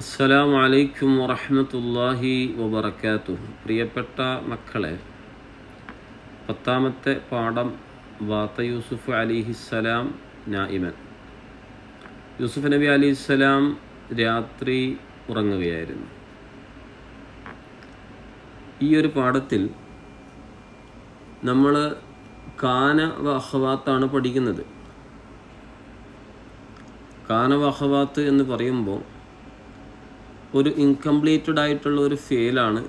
അസ്സലാമു വലൈക്കും വറഹമത്തല്ലാഹി വബറകാതുഹു. പ്രിയപ്പെട്ട മക്കളെ പത്താമത്തെ പാഠം വാത്ത യൂസുഫ് അലിഹിസ്സലാം നായിമൻ. യൂസുഫ് നബി അലിസ്സലാം രാത്രി ഉറങ്ങുകയായിരുന്നു. ഈ ഒരു പാഠത്തിൽ നമ്മൾ കാന വ പഠിക്കുന്നത്. കാന വ എന്ന് പറയുമ്പോൾ ഒരു ഇൻകംപ്ലീറ്റഡ് ആയിട്ടുള്ള ഒരു ഫെയിലാണ്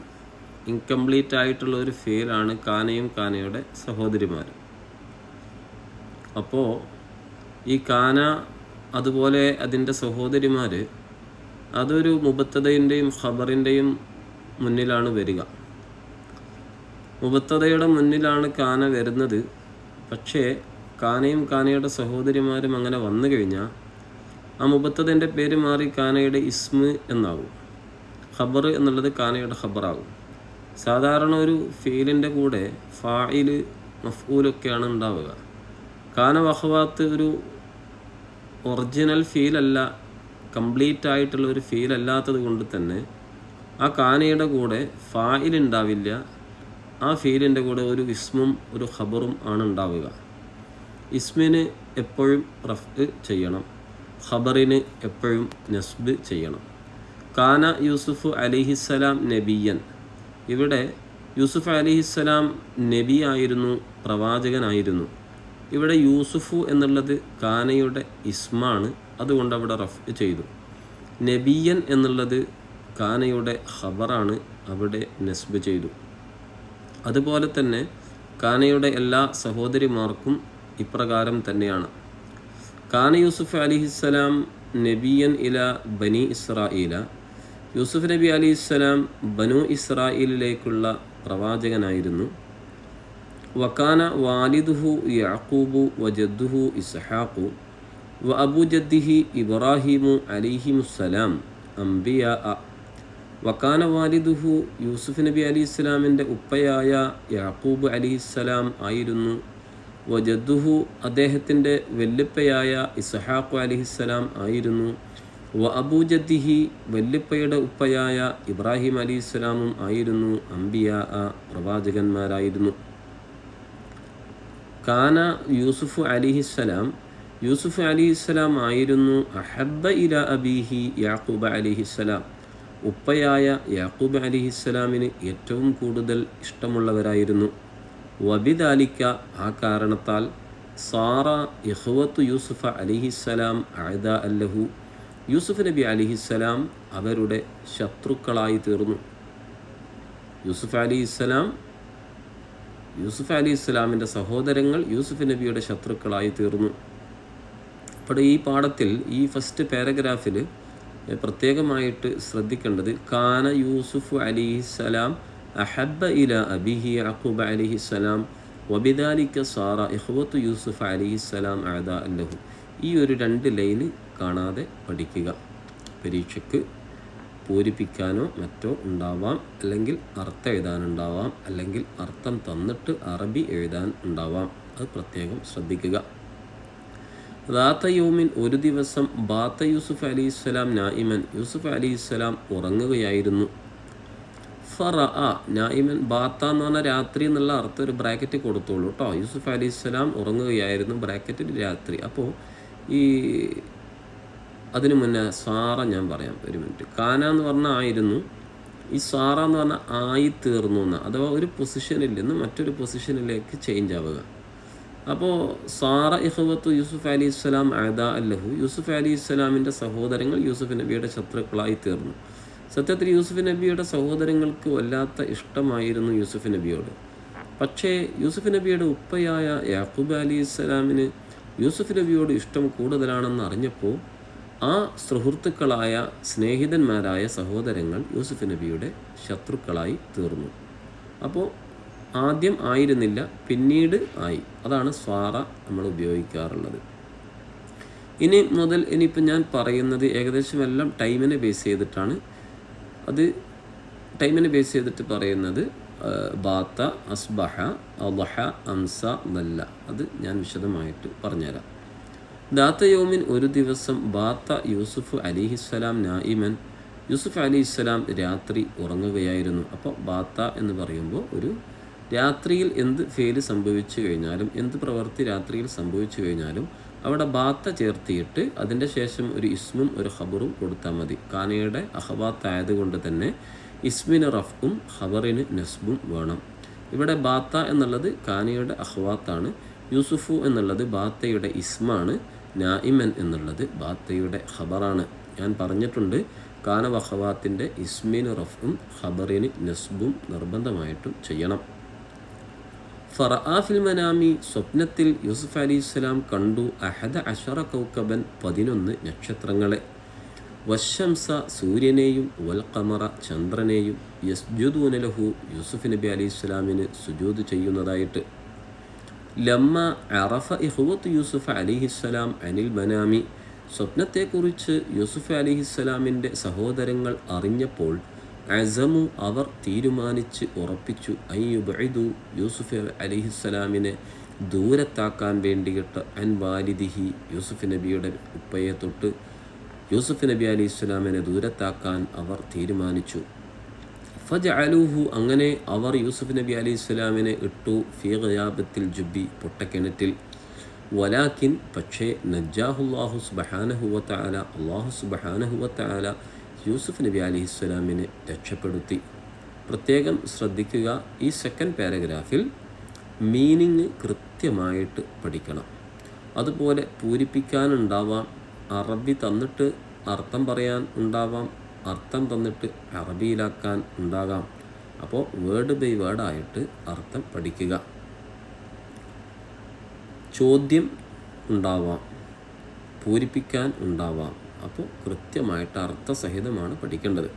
ഇൻകംപ്ലീറ്റ് ആയിട്ടുള്ള ഒരു ഫെയിലാണ് കാനയും കാനയുടെ സഹോദരിമാർ അപ്പോൾ ഈ കാന അതുപോലെ അതിന്റെ സഹോദരിമാർ അതൊരു മുബത്തതയുടെയും ഖബറിന്റെയും മുന്നിലാണ് വരിക. മുബത്തതയുടെ മുന്നിലാണ് കാന വരുന്നത്. പക്ഷേ കാനയും കാനയുടെ സഹോദരിമാരും അങ്ങനെ വന്നു കഴിഞ്ഞാൽ ആ മുബത്തതിന്റെ പേര് മാറി കാനയുടെ ഇസ്മ് എന്നാകും ഖബർ എന്നുള്ളത് കാനയുടെ ഖബറാകും സാധാരണ ഒരു ഫീലിന്റെ കൂടെ ഫായിൽ മഫൂലൊക്കെയാണ് ഉണ്ടാവുക. കാന വഹവാത്ത് ഒരു ഒറിജിനൽ ഫീലല്ല കംപ്ലീറ്റ് ആയിട്ടുള്ള ഒരു ഫീൽ അല്ലാത്തത് കൊണ്ട് തന്നെ ആ കാനയുടെ കൂടെ ഫായിൽ ഉണ്ടാവില്ല ആ ഫീലിന്റെ കൂടെ ഒരു ഇസ്മും ഒരു ഖബറും ആണ് ഉണ്ടാവുക. ഇസ്മിന് എപ്പോഴും റഫ് ചെയ്യണം. ഖബറിന് എപ്പോഴും നസ്ബ് ചെയ്യണം. കാന യൂസുഫ് അലിഹിസ്സലാം നബിയൻ. ഇവിടെ യൂസുഫ് അലിഹിസ്സലാം നബി ആയിരുന്നു പ്രവാചകനായിരുന്നു. ഇവിടെ യൂസുഫു എന്നുള്ളത് കാനയുടെ ഇസ്മാണ് അതുകൊണ്ട് അവിടെ റഫ് ചെയ്തു. നബിയൻ എന്നുള്ളത് കാനയുടെ ഖബറാണ് അവിടെ നസ്ബ് ചെയ്തു. അതുപോലെ തന്നെ കാനയുടെ എല്ലാ സഹോദരിമാർക്കും ഇപ്രകാരം തന്നെയാണ്. കാന യൂസുഫ് അലിഹിസ്സലാം നബിയൻ ഇല ബനി ഇസ്രായേല യൂസുഫ് നബി അലി ഇസ്സലാം ബനു ഇസ്രായേലിലേക്കുള്ള പ്രവാചകനായിരുന്നു. വക്കാന വാലിദുഹു യാക്കൂബു വജദ്ദുഹു ഇസ്ഹാഖു വ അബു ജദ്ദിഹി ഇബ്രാഹിമു അലിഹിമുസ്സലാം അംബിയ. വക്കാന വാലിദുഹു യൂസുഫ് നബി അലി ഇസ്ലാമിന്റെ ഉപ്പയായ യാക്കൂബ് അലിഹിസ്സലാം ആയിരുന്നു വജദ്ദുഹു അദ്ദേഹത്തിന്റെ വെല്ലുപ്പയായ ഇസ്ഹാഖ് അലിഹിസ്സലാം ആയിരുന്നു. വ അബൂജദ്ദിഹി വെല്ലുപ്പയുടെ ഉപ്പയായ ഇബ്രാഹിം അലി ഇസ്ലാമും ആയിരുന്നു അംബിയ പ്രവാചകന്മാരായിരുന്നു. കാന യൂസുഫ് അലിഹിസ്സലാം യൂസുഫ് അലിഹിസ്സലാം ആയിരുന്നു അഹബ്ബ ഇല അബീഹി യാക്കൂബ അലിഹിസ്സലാം. ഉപ്പയായ യാക്കൂബ് അലിഹിസ്സലാമിന് ഏറ്റവും കൂടുതൽ ഇഷ്ടമുള്ളവരായിരുന്നു. വബിദാലിക്ക ആ കാരണത്താൽ സാറ യഹ്വത്ത് യൂസുഫ അലിഹിസ്സലാം അഹദ അല്ലഹു. യൂസുഫ് നബി അലിഹിസ്സലാം അവരുടെ ശത്രുക്കളായി തീർന്നു. യൂസുഫ് അലി ഇസ്ലാം യൂസുഫ് അലി ഇസ്ലാമിന്റെ സഹോദരങ്ങൾ യൂസുഫ് നബിയുടെ ശത്രുക്കളായി തീർന്നു. അപ്പോൾ ഈ പാഠത്തിൽ ഈ ഫസ്റ്റ് പാരഗ്രാഫിൽ പ്രത്യേകമായിട്ട് ശ്രദ്ധിക്കേണ്ടത് കാന യൂസുഫ് അലിഹിസ്സലാം അഹബ്ബ ഇല അബിഹി അഖൂബ് അലിഹിസ്സലാം വബിദാലിക്ക സാറ ഇഹ്വത്ത് യൂസുഫ് അലിഹിസ്സലാം ആദ അല്ലഹു ഈ ഒരു രണ്ട് ലൈൻ കാണാതെ പഠിക്കുക. പരീക്ഷയ്ക്ക് പൂരിപ്പിക്കാനോ മറ്റോ ഉണ്ടാവാം. അല്ലെങ്കിൽ അർത്ഥം എഴുതാനുണ്ടാവാം. അല്ലെങ്കിൽ അർത്ഥം തന്നിട്ട് അറബി എഴുതാൻ ഉണ്ടാവാം. അത് പ്രത്യേകം ശ്രദ്ധിക്കുക. റാത്ത യോമിൻ ഒരു ദിവസം ബാത്ത യൂസുഫ് അലി ഇസ്ലാം നായിമൻ യൂസുഫ് അലി ഇസ്ലാം ഉറങ്ങുകയായിരുന്നു. ഫറ ആ നായിമൻ ബാത്ത എന്ന് പറഞ്ഞാൽ രാത്രി എന്നുള്ള അർത്ഥം ഒരു ബ്രാക്കറ്റ് കൊടുത്തോളൂ കേട്ടോ യൂസുഫ് അലി ഇസ്ലാം ഉറങ്ങുകയായിരുന്നു ബ്രാക്കറ്റിൽ രാത്രി. അപ്പോൾ ഈ അതിനു മുന്നേ സാറ ഞാൻ പറയാം ഒരു മിനിറ്റ്. കാന എന്ന് പറഞ്ഞാൽ ആയിരുന്നു. ഈ സാറ എന്ന് പറഞ്ഞാൽ ആയി തീർന്നു എന്ന്. അഥവാ ഒരു പൊസിഷനിൽ നിന്ന് മറ്റൊരു പൊസിഷനിലേക്ക് ചേഞ്ച് ആവുക. അപ്പോൾ സാറ ഇഹബത്ത് യൂസുഫ് അലി ഇസ്ലാം അദാ അല്ലഹു. യൂസുഫ് അലി ഇസ്ലാമിന്റെ സഹോദരങ്ങൾ യൂസുഫ് നബിയുടെ ശത്രുക്കളായി തീർന്നു. സത്യത്തിൽ യൂസുഫ് നബിയുടെ സഹോദരങ്ങൾക്ക് വല്ലാത്ത ഇഷ്ടമായിരുന്നു യൂസുഫ് നബിയോട്. പക്ഷേ യൂസുഫ് നബിയുടെ ഉപ്പയായ യാക്കൂബ് അലി ഇസ്ലാമിന് യൂസുഫ് നബിയോട് ഇഷ്ടം കൂടുതലാണെന്ന് അറിഞ്ഞപ്പോൾ ആ സുഹൃത്തുക്കളായ സ്നേഹിതന്മാരായ സഹോദരങ്ങൾ യൂസുഫ് നബിയുടെ ശത്രുക്കളായി തീർന്നു. അപ്പോൾ ആദ്യം ആയിരുന്നില്ല പിന്നീട് ആയി. അതാണ് സ്വാറ നമ്മൾ ഉപയോഗിക്കാറുള്ളത്. ഇനി മുതൽ ഇനിയിപ്പോൾ ഞാൻ പറയുന്നത് ഏകദേശം എല്ലാം ടൈമിനെ ബേസ് ചെയ്തിട്ടാണ്. അത് ടൈമിനെ ബേസ് ചെയ്തിട്ട് പറയുന്നത് ബാത്ത അസ്ബഹ അബഹ അംസ നല്ല അത് ഞാൻ വിശദമായിട്ട് പറഞ്ഞുതരാം. ദാത്ത യോമിൻ ഒരു ദിവസം ബാത്ത യൂസുഫ് അലിഹിസ്സലാം നായിമൻ യൂസുഫ് അലി ഇസ്ലാം രാത്രി ഉറങ്ങുകയായിരുന്നു. അപ്പോൾ ബാത്ത എന്ന് പറയുമ്പോൾ ഒരു രാത്രിയിൽ എന്ത് ഫെയിൽ സംഭവിച്ചു കഴിഞ്ഞാലും എന്ത് പ്രവൃത്തി രാത്രിയിൽ സംഭവിച്ചു കഴിഞ്ഞാലും അവിടെ ബാത്ത ചേർത്തിയിട്ട് അതിന്റെ ശേഷം ഒരു ഇസ്മും ഒരു ഖബറും കൊടുത്താൽ മതി. കാനയുടെ അഹബാത്തായതുകൊണ്ട് തന്നെ ഇസ്മിന് റഫും ഖബറിന് നസ്ബും വേണം. ഇവിടെ ബാത്ത എന്നുള്ളത് കാനയുടെ അഹ്വാത്താണ് യൂസുഫു എന്നുള്ളത് ബാത്തയുടെ ഇസ്മാണ്. നായിമൻ എന്നുള്ളത് ബാത്തയുടെ ഖബറാണ്. ഞാൻ പറഞ്ഞിട്ടുണ്ട് കാന വഹവാത്തിന്റെ ഇസ്മിന് റഫും ഖബറിന് നസ്ബും നിർബന്ധമായിട്ടും ചെയ്യണം. ഫറആഫിൽ മനാമി സ്വപ്നത്തിൽ യൂസുഫ് അലി ഇസ്ലാം കണ്ടു അഹദ അഷറ കൗക്കബൻ പതിനൊന്ന് നക്ഷത്രങ്ങളെ. വശംസ സൂര്യനെയും വൽഖമറ ചന്ദ്രനെയും യസ്ജുദൂനലഹു യൂസുഫ് നബി അലി ഇസ്ലാമിന് സുജൂദ് ചെയ്യുന്നതായിട്ട്. ലമ്മ അറഫ ഇഹുവത്ത് യൂസുഫ് അലിഹിസ്സലാം അനിൽ മനാമി സ്വപ്നത്തെക്കുറിച്ച് യൂസുഫ് അലിഹിസ്സലാമിന്റെ സഹോദരങ്ങൾ അറിഞ്ഞപ്പോൾ അസമു അവർ തീരുമാനിച്ച് ഉറപ്പിച്ചു. അയ്യുബൈദു യൂസുഫ് അലിഹിസ്സലാമിനെ ദൂരത്താക്കാൻ വേണ്ടിയിട്ട് അൻ വാലിദിഹി യൂസുഫ് നബിയുടെ ഉപ്പയെ തൊട്ട് യൂസുഫ് നബി അലി ഇസ്ലാമിനെ ദൂരത്താക്കാൻ അവർ തീരുമാനിച്ചു. ഫജ് അലൂഹു അങ്ങനെ അവർ യൂസുഫ് നബി അലി ഇസ്ലാമിനെ ഇട്ടു ഫീഖയാബത്തിൽ ജുബി പൊട്ടക്കിണറ്റിൽ. വലാക്കിൻ പക്ഷേ നജ്ജാഹുല്ലാഹു സുബഹാനഹുവത്ത ആല അള്ളാഹു സുബഹാനഹുവത്ത ആല യൂസുഫ് നബി അലി ഇസ്ലാമിനെ രക്ഷപ്പെടുത്തി. പ്രത്യേകം ശ്രദ്ധിക്കുക ഈ സെക്കൻഡ് പാരഗ്രാഫിൽ മീനിങ് കൃത്യമായിട്ട് പഠിക്കണം. അതുപോലെ പൂരിപ്പിക്കാനുണ്ടാവാം അറബി തന്നിട്ട് അർത്ഥം പറയാൻ ഉണ്ടാവാം അർത്ഥം തന്നിട്ട് അറബിയിലാക്കാൻ ഉണ്ടാകാം. അപ്പോൾ വേർഡ് ബൈ വേർഡായിട്ട് അർത്ഥം പഠിക്കുക. ചോദ്യം ഉണ്ടാവാം പൂരിപ്പിക്കാൻ ഉണ്ടാവാം. അപ്പോൾ കൃത്യമായിട്ട് അർത്ഥസഹിതമാണ് പഠിക്കേണ്ടത്.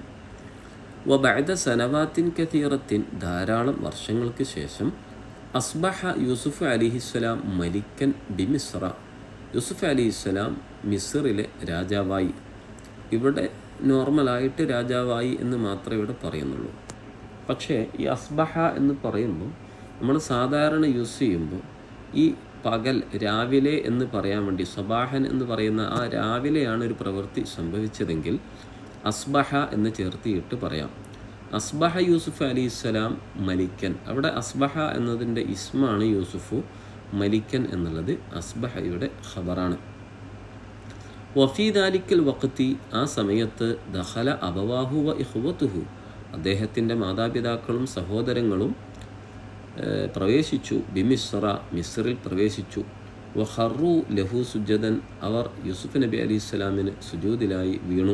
വബഅദ സനവാത്തിൻ കതീറത്തിൻ ധാരാളം വർഷങ്ങൾക്ക് ശേഷം അസ്ബഹ യൂസുഫ് അലിഹിസ്സലാം മലിക്കൻ ബിമിസ്ര യൂസുഫ് അലിഹിസ്സലാം മിസ്റിലെ രാജാവായി. ഇവിടെ നോർമലായിട്ട് രാജാവായി എന്ന് മാത്രമേ ഇവിടെ പറയുന്നുള്ളൂ. പക്ഷേ ഈ അസ്ബഹ എന്ന് പറയുമ്പോൾ നമ്മൾ സാധാരണ യൂസ് ചെയ്യുമ്പോൾ ഈ പകൽ രാവിലെ എന്ന് പറയാൻ വേണ്ടി സബാഹൻ എന്ന് പറയുന്ന ആ രാവിലെയാണ് ഒരു പ്രവൃത്തി സംഭവിച്ചതെങ്കിൽ അസ്ബഹ എന്ന് ചേർത്തിയിട്ട് പറയാം. അസ്ബഹ യൂസുഫ് അലി ഇസ്ലാം മലിക്കൻ. അവിടെ അസ്ബഹ എന്നതിന്റെ ഇസ്മാണ് യൂസുഫു മലിക്കൻ എന്നുള്ളത് അസ്ബഹയുടെ ഖബറാണ്. വഫീദാലിക്കൽ വക്കത്തി ആ സമയത്ത് ദഹല അബവാഹു വ അദ്ദേഹത്തിന്റെ മാതാപിതാക്കളും സഹോദരങ്ങളും പ്രവേശിച്ചു. ബിമിസ്ര മിസ്റിൽ പ്രവേശിച്ചു. വഹറു ലഹു സുജദൻ അവർ യൂസുഫ് നബി അലി ഇസ്ലാമിന് സുജൂദിലായി വീണു.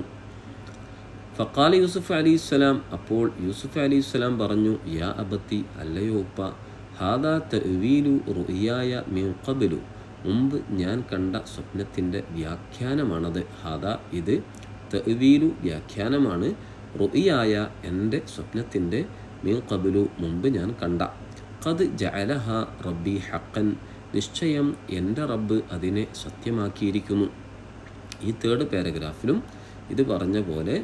ഫക്കാല യൂസുഫ് അലി ഇസ്ലാം അപ്പോൾ യൂസുഫ് അലി ഇസ്ലാം പറഞ്ഞു യാ അബത്തി അല്ലയോ ഉപ്പ ഹാദാ തവീലു റുയായ മീഖബലു മുമ്പ് ഞാൻ കണ്ട സ്വപ്നത്തിന്റെ വ്യാഖ്യാനമാണത്. ഹാദാ ഇത് തവീലു വ്യാഖ്യാനമാണ്. റുയായ എന്റെ സ്വപ്നത്തിന്റെ മീ കബിലു മുമ്പ് ഞാൻ കണ്ട. കത് ജഅലഹ റബ്ബി ഹക്കൻ നിശ്ചയം എന്റെ റബ്ബ് അതിനെ സത്യമാക്കിയിരിക്കുന്നു. ഈ തേർഡ് പാരഗ്രാഫിലും ഇത് പറഞ്ഞ പോലെ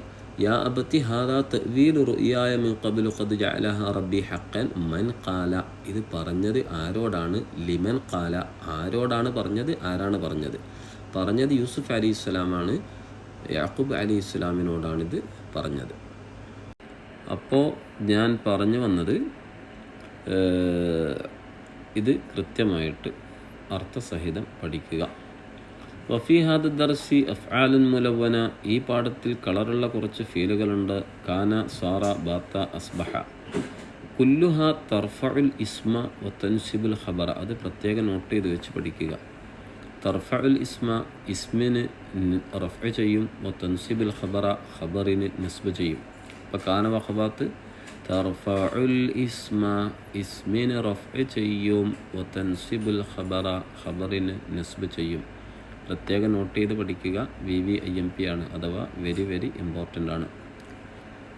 യാ അബത്തി ഹാദാ തവീൽ റുയായ മിൻ ഖബ്ലു ഖദ് ജഅലഹ റബ്ബി ഹക്കൻ മൻ ഖാല. ഇത് പറഞ്ഞത് ആരോടാണ്? ലിമൻ ഖാല. ആരോടാണ് പറഞ്ഞത്? ആരാണ് പറഞ്ഞത്? പറഞ്ഞത് യൂസുഫ് അലി ഇസ്ലാമാണ് യാക്കൂബ് അലി ഇത് പറഞ്ഞത്. അപ്പോൾ ഞാൻ പറഞ്ഞു വന്നത് ഇത് കൃത്യമായിട്ട് അർത്ഥസഹിതം പഠിക്കുക. വഫീഹാദ് ദർസി അഫ്ആലുൻ മുലവന ഈ പാഠത്തിൽ കളറുള്ള കുറച്ച് ഫീലുകളുണ്ട്. കാന സാറ ബാത്ത അസ്ബഹ. കുല്ലുഹ തർഫഉൽ ഇസ്മ വ തൻസിബുൽ ഖബറ. അത് പ്രത്യേകം നോട്ട് ചെയ്ത് വെച്ച് പഠിക്കുക. തർഫഉൽ ഇസ്മ ഇസ്മിന് റഫ് ചെയ്യും. വ തൻസിബുൽ ഖബറ ഖബറിന് നസ്ബ ചെയ്യും. അപ്പോൾ കാന വഖബാത്ത് തർഫഉൽ ഇസ്മ ഇസ്മിന് റഫ് ചെയ്യും الخبر ഖബറ ഖബറിന് നസ്ബ് ചെയ്യും. പ്രത്യേകം നോട്ട് ചെയ്ത് പഠിക്കുക. V V I M P ആണ്. അഥവാ വെരി വെരി ഇമ്പോർട്ടന്റ് ആണ്.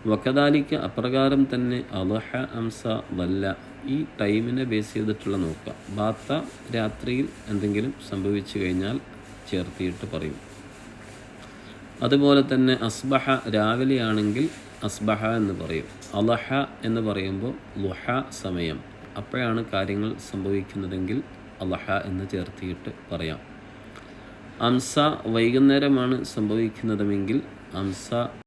വക്കദാലിക്ക് അപ്രകാരം തന്നെ അലഹ അംസ വല്ല. ഈ ടൈമിനെ ബേസ് ചെയ്തിട്ടുള്ള നോക്കുക. ബാത്ത രാത്രിയിൽ എന്തെങ്കിലും സംഭവിച്ചു കഴിഞ്ഞാൽ ചേർത്തിയിട്ട് പറയും. അതുപോലെ തന്നെ അസ്ബഹ രാവിലെയാണെങ്കിൽ അസ്ബഹ എന്ന് പറയും. അലഹ എന്ന് പറയുമ്പോൾ ലുഹ സമയം. അപ്പോഴാണ് കാര്യങ്ങൾ സംഭവിക്കുന്നതെങ്കിൽ അലഹ എന്ന് ചേർത്തിയിട്ട് പറയാം. അംസ വൈകുന്നേരമാണ് സംഭവിക്കുന്നതെങ്കിൽ അംസ